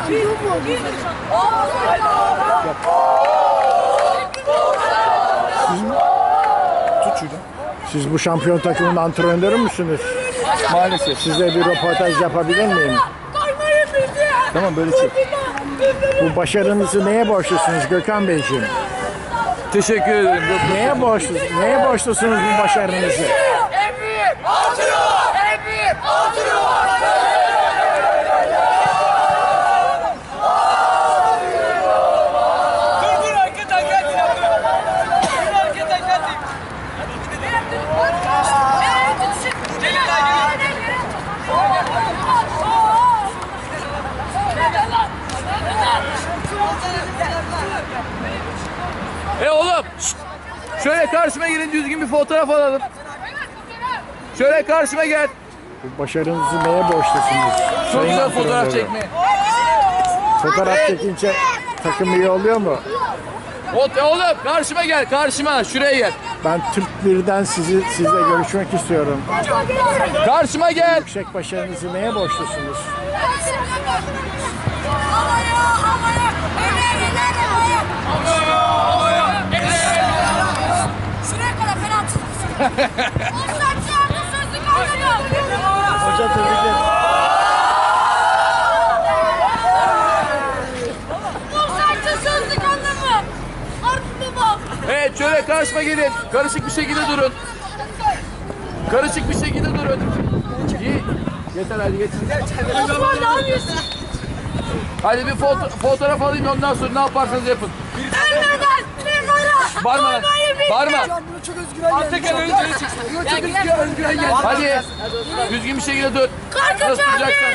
Başkan yok mu? Siz bu şampiyon takımının antrenörü müsünüz? Maalesef. Size bir röportaj yapabilir miyim? Tamam böyle çık. Bu başarınızı neye borçlusunuz Gökhan Beyciğim? Teşekkür ederim. Neye borçlusunuz? Neye borçlusunuz bu başarınızı? E oğlum. şşt! Şöyle karşıma gelin düzgün bir fotoğraf alalım. Şöyle karşıma gel. Bu başarınızı neye borçlusunuz? Çok güzel fotoğraf çekme. Fotoğraf çekince takım iyi oluyor mu? O- e oğlum karşıma gel karşıma şuraya gel. Ben Türk birden sizi sizle görüşmek istiyorum. Karşıma gel. Yüksek başarınızı neye borçlusunuz? Havaya! Havaya! Emir! Emir! Havaya! Çağırdı sözlük anlamıyor. Hocam tebrikler. Evet şöyle karşıma gelin. Karışık bir şekilde durun. Karışık bir şekilde durun. İyi. Yeter hadi geç. Osman ne yapıyorsun? Hadi bir foto- fotoğraf alayım ondan sonra ne yaparsanız yapın. Bağırma lan. Olmayı bil. Bağırma. Alttakiler önce çıksın. Hadi. Düzgün bir şekilde dur. Korkacağım Nasıl duracaksın?